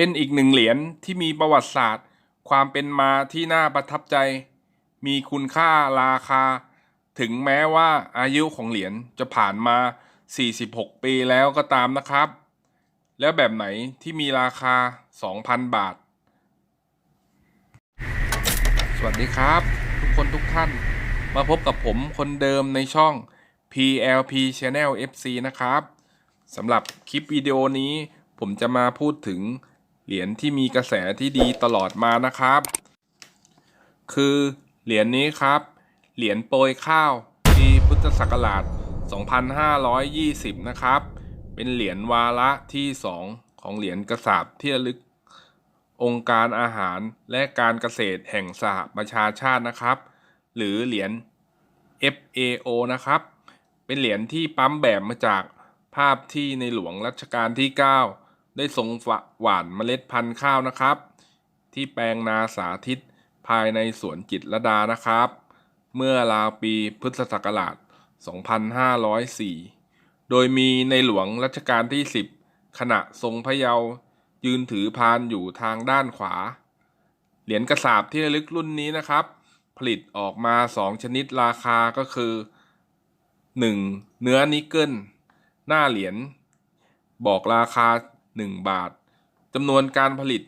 เป็นอีกหนึ่งเหรียญที่มีประวัติศาสตร์ ความเป็นมาที่น่าประทับใจ มีคุณค่าราคา ถึงแม้ว่าอายุของเหรียญจะผ่านมา 46 ปีแล้วก็ตามนะครับ แล้วแบบไหนที่มีราคา 2,000 บาท สวัสดีครับ ทุกคนทุกท่าน มาพบกับผมคนเดิมในช่อง PLP Channel FC นะครับสำหรับคลิปวิดีโอนี้ผมจะมาพูดถึง เหรียญที่มีกระแสที่ดีตลอดมานะครับ คือเหรียญนี้ครับ เหรียญโปรยข้าวปีพุทธศักราช 2520 นะครับ เป็นเหรียญวาระที่ 2 ของเหรียญกระสาบที่ระลึกองค์การอาหารและการเกษตรแห่งสหประชาชาตินะครับ หรือเหรียญ FAO นะครับ เป็นเหรียญที่ปั๊มแบบมาจากภาพที่ในหลวงรัชกาลที่ 9 ได้ทรงหว่านเมล็ดพันธุ์ข้าวนะครับ ที่แปลงนาสาธิตภายในสวนจิตรดานะครับ เมื่อราวปีพุทธศักราช 2504 โดยมีในหลวงรัชกาลที่ 10 ขณะทรงพระเยาว์ยืนถือพานอยู่ทางด้านขวา เหรียญกระสาบที่ระลึกรุ่นนี้นะครับ ผลิตออกมา 2 ชนิดราคาก็คือ 1. เนื้อนิกเกิลหน้าเหรียญบอกราคา 1 บาทจำนวนการผลิต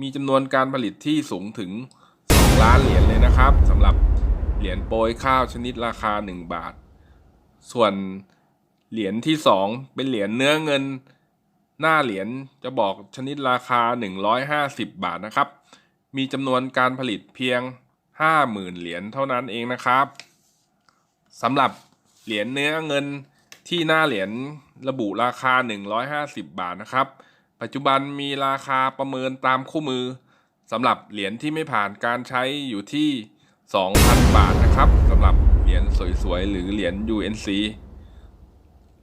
มีจำนวนการผลิตที่สูงถึง 2 ล้านเหรียญเลยนะครับสำหรับเหรียญโปรยข้าวชนิดราคา 1 บาท ส่วนเหรียญที่ 2 เป็นเหรียญเนื้อเงิน หน้าเหรียญจะบอกชนิดราคา 150 บาทนะครับ มีจำนวนการผลิตเพียง 50,000 เหรียญเท่านั้นเองนะครับสำหรับเหรียญเนื้อเงิน ที่หน้าเหรียญระบุราคา 150 บาทนะครับ ปัจจุบันมีราคาประเมินตามคู่มือสำหรับเหรียญที่ไม่ผ่านการใช้อยู่ที่ 2,000 บาทนะครับสำหรับเหรียญสวยๆ หรือเหรียญ UNC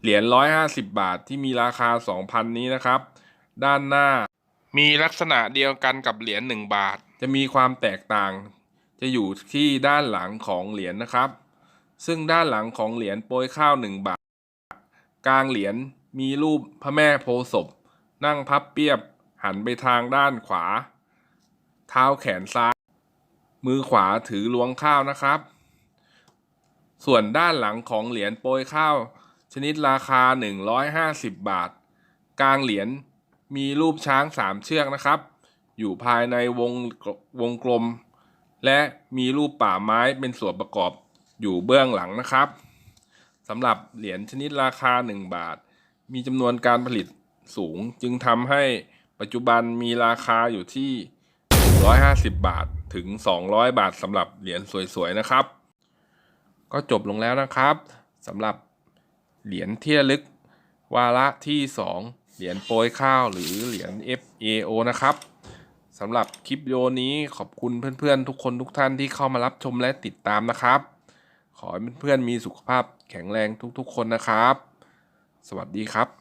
เหรียญ 150 บาทที่มีราคา 2,000 นี้นะครับ ด้านหน้ามีลักษณะเดียวกันกับเหรียญ 1 บาท จะมีความแตกต่าง จะอยู่ที่ด้านหลังของเหรียญนะครับ ซึ่งด้านหลังของเหรียญโปรยข้าว 1 บาท กลางเหรียญมีรูปพระแม่โพศพ นั่งพับเปียบหันไปทางด้านขวา เท้าแขนซ้าย มือขวาถือล้วงข้าวนะครับ ส่วนด้านหลังของเหรียญโปรยข้าว ชนิดราคา 150 บาท กลางเหรียญมีรูปช้างสามเชือกนะครับ อยู่ภายในวงวงกลม และมีรูปป่าไม้เป็นส่วนประกอบอยู่เบื้องหลังนะครับ สำหรับเหรียญชนิดราคา 1 บาท มีจำนวนการผลิตสูง จึงทำให้ปัจจุบันมีราคาอยู่ที่ 150 บาทถึง 200 บาทสำหรับเหรียญสวยๆนะครับ ก็จบลงแล้วนะครับสำหรับเหรียญเที่ระลึก วาระที่ 2 เหรียญโปรยข้าวหรือเหรียญ FAO นะครับสำหรับคลิปวิดีโอนี้ขอบคุณเพื่อนๆ ทุกคนทุกท่านที่เข้ามารับชมและติดตามนะครับ ขอให้เพื่อนๆมีสุขภาพแข็งแรงทุกๆ คนนะครับ สวัสดีครับ